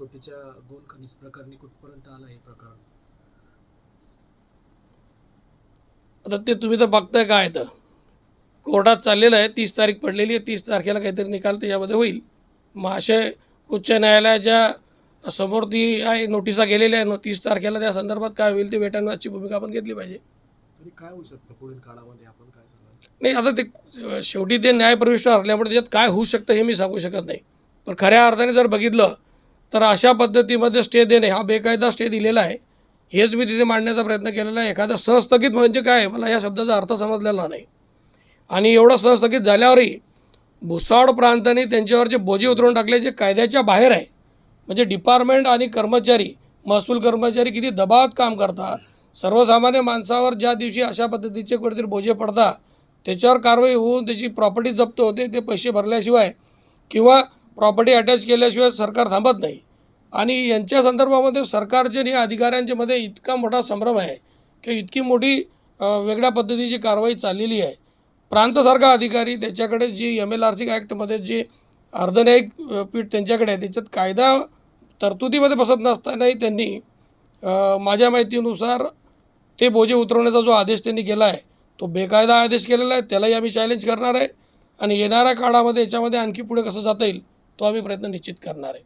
कोटीच्या गोल खनिज प्रकरणी कुठपर्यंत आलं हे प्रकरण? आता ते तुम्ही तर बघताय काय तर. कोर्टात चाललेलं आहे तीस तारीख पडलेली आहे तीस तारखेला काहीतरी निकाल त्याच्यामध्ये होईल. महाशय उच्च न्यायालयाच्या समोर ती आहे नोटिसा गेलेल्या आहे तीस तारखेला त्या संदर्भात काय होईल ते वेटांवाची भूमिका आपण घेतली पाहिजे. तरी काय होऊ शकतं पुढील काळामध्ये आपण काय सांगाल नाही आता ते शेवटी ते न्यायप्रविष्ट असल्यामुळे त्याच्यात काय होऊ शकतं हे मी सांगू शकत नाही. पण खऱ्या अर्थाने जर बघितलं तर अशा पद्धतीमध्ये स्टे देणे हा बेकायदा स्टे दिलेला आहे. हेच मी तिथे मांडण्याचा प्रयत्न केलेला आहे. एखादा सहस्थगित म्हणजे काय? मला या शब्दाचा अर्थ समजलेला नाही. आणि एवढं सहस्थगित झाल्यावरही भुसावळ प्रांताने त्यांच्यावर जे बोजे उतरून टाकले जे कायद्याच्या बाहेर आहे म्हणजे डिपार्टमेंट आणि कर्मचारी महसूल कर्मचारी किती दबावात काम करतात सर्वसामान्य माणसावर ज्या दिवशी अशा पद्धतीचे कुठेतरी बोजे पडतात त्याच्यावर कारवाई होऊन त्याची प्रॉपर्टी जप्त होते ते पैसे भरल्याशिवाय किंवा प्रॉपर्टी अटॅच केल्याशिवाय सरकार थांबत नाही. आणि यांच्या संदर्भामध्ये सरकारचे आणि अधिकाऱ्यांच्यामध्ये इतका मोठा संभ्रम आहे की इतकी मोठी वेगळ्या पद्धतीची कारवाई चाललेली आहे. प्रांतसारखा अधिकारी त्याच्याकडे G M L R C ॲक्टमध्ये जे अर्धन्यायिक पीठ त्यांच्याकडे आहे त्याच्यात कायदा तरतुदीमध्ये बसत नसतानाही त्यांनी माझ्या माहितीनुसार ते बोजे उतरवण्याचा जो आदेश त्यांनी केला आहे तो बेकायदा आदेश केलेला आहे त्यालाही आम्ही चॅलेंज करणार आहे. आणि येणाऱ्या काळामध्ये याच्यामध्ये आणखी पुढे कसं जाता येईल तो आम्ही प्रयत्न निश्चित करणार आहे.